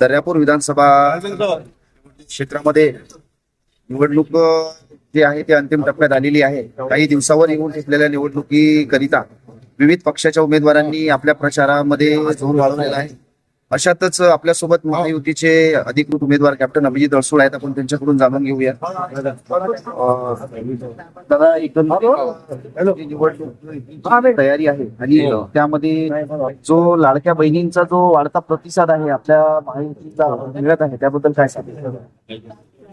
दर्यापूर विधानसभा क्षेत्रामध्ये निवडणूक जी आहे ती अंतिम टप्प्यात आलेली आहे. काही दिवसावर येऊन घेतलेल्या निवडणुकीकरिता विविध पक्षाच्या उमेदवारांनी आपल्या प्रचारामध्ये जोर वाढवलेला आहे. अशातच आपल्यासोबत महायुतीचे अधिकृत उमेदवार कॅप्टन अभिजित अडसूळ आहेत. आपण त्यांच्याकडून जाणून घेऊया. दादा एकंदरीत तयारी आहे आणि त्यामध्ये जो लाडक्या बहिणींचा जो वाढता प्रतिसाद आहे आपल्या महायुतीचा मिळत आहे त्याबद्दल काय सांगेल?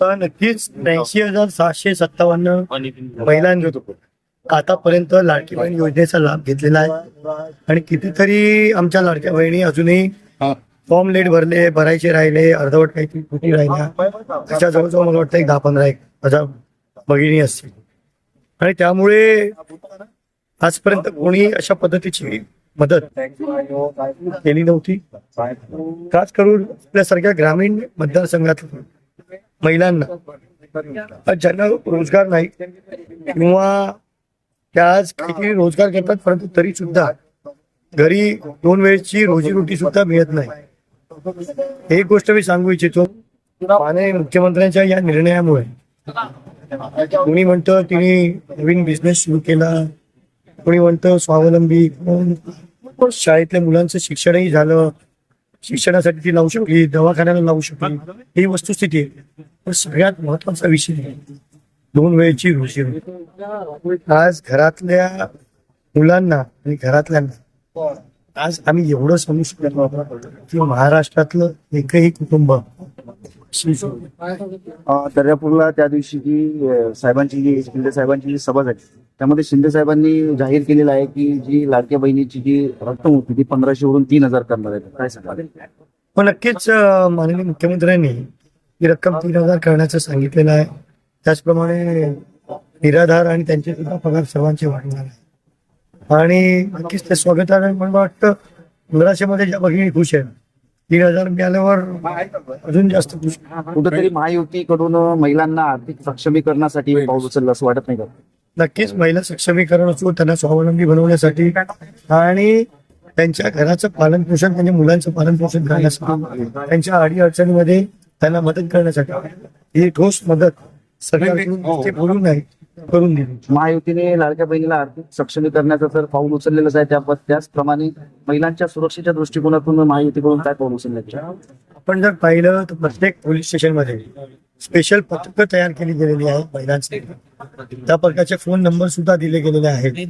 तर नक्कीच त्र्याऐंशी हजार सहाशे सत्तावन्न महिलांनी आतापर्यंत लाडकी बहीण योजनेचा लाभ घेतलेला आहे. आणि कितीतरी आमच्या लाडक्या बहिणी अजूनही फॉर्म लेट भरले भरायचे राहिले अर्धवट काही त्रुटी राहिल्या त्याच्या जवळजवळ मला वाटतं एक दहा पंधरा एक हजार भगिनी असतील. आणि त्यामुळे आजपर्यंत कोणी अशा पद्धतीची मदत केली नव्हती. खास करून आपल्यासारख्या ग्रामीण मतदारसंघात महिलांना. ज्यांना रोजगार नाही किंवा त्या आज किती रोजगार करतात परंतु तरी सुद्धा घरी दोन वेळची रोजीरोटी सुद्धा मिळत नाही. एक गोष्ट मी सांगू इच्छितो. माने मुख्यमंत्र्यांच्या या निर्णयामुळे कोणी म्हणतं तिने नवीन बिझनेस सुरू केला कोणी म्हणतं स्वावलंबी शाळेतल्या मुलांचं शिक्षणही झालं शिक्षणासाठी ती लावू शकली दवाखान्याला लावू शकली ही वस्तुस्थिती आहे. पण सगळ्यात महत्त्वाचा विषय आहे दोन वेळेची रुची आज घरातल्या मुलांना आणि घरातल्यांना आज आम्ही एवढं समजू शकतो की महाराष्ट्रातलं एकही कुटुंब दर्यापूरला त्या दिवशी जी साहेबांची जी शिंदे साहेबांची जी सभा झाली त्यामध्ये शिंदे साहेबांनी जाहीर केलेलं आहे की जी लाडक्या बहिणीची जी रक्कम होती ती पंधराशे वरून तीन हजार करणार आहे. काय सांगा? पण नक्कीच अं, माननीय मुख्यमंत्र्यांनी ही रक्कम तीन हजार करण्याचं सांगितलेलं आहे. त्याचप्रमाणे निराधार आणि त्यांचे सुद्धा पगार सर्वांचे वाढणार आहे आणि नक्कीच ते स्वागतार्ह आहे. मला वाटतं मध्ये ज्या भगिनी खुश आहेत तीन हजार मिळाल्यावर अजून जास्त खुश. आहे. कुठेतरी महायुतीकडून महिलांना आर्थिक सक्षमीकरणासाठी पाऊल उचललं असं वाटत नाही का? नक्कीच महिला सक्षमीकरण असो त्यांना स्वावलंबी बनवण्यासाठी आणि त्यांच्या घराचं पालन पोषण त्यांच्या मुलांचं पालन पोषण करण्यासाठी त्यांच्या अडी अडचणीमध्ये त्यांना मदत करण्यासाठी. ही ठोस मदत सरकारकडून ते बोलून नाही. करून दिली. महायुतीने लाडक्या बहिणीला आर्थिक सक्षमीकरणाचं तर पाऊल उचललेलंच आहे त्या त्याचप्रमाणे महिलांच्या सुरक्षेच्या दृष्टिकोनातून महायुतीकडून काय पाऊल उचललं आपण जर पाहिलं तर प्रत्येक पोलीस स्टेशनमध्ये स्पेशल पथक तयार केली गेलेली आहेत महिलांसाठी. त्या प्रकारचे फोन नंबर सुद्धा दिले गेलेले आहेत.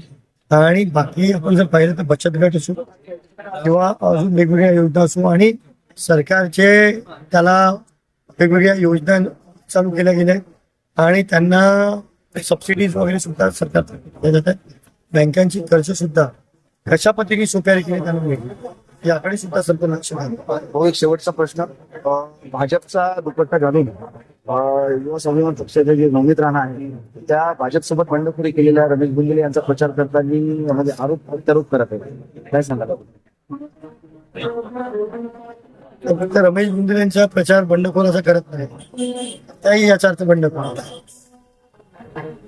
आणि बाकी आपण जर पाहिलं तर बचत गट असो किंवा अजून वेगवेगळ्या योजना असो आणि सरकारचे त्याला वेगवेगळ्या योजना चालू केल्या गेल्या आणि त्यांना सबसिडीज वगैरे सुद्धा सरकार दिल्या जात आहेत बँकांची कर्ज सुद्धा कशा पद्धतीने सोप्या रीतीने त्यांना मिळेल याकडे सुद्धा सरकार लक्ष भाऊ एक शेवटचा प्रश्न. भाजपचा दुपट्टा घालून युवा स्वाभिमान पक्षाचे जे नवनीत राणा आहे त्या भाजपसोबत बंडखोरी केलेल्या रमेश गुंजले यांचा प्रचार करताना म्हणजे आरोप प्रत्यारोप करत आहे काय सांगाल? फक्त रमेश गुंजल यांचा प्रचार बंडखोर असा करत नाही. त्याही याचा अर्थ बंडखोर Thank you.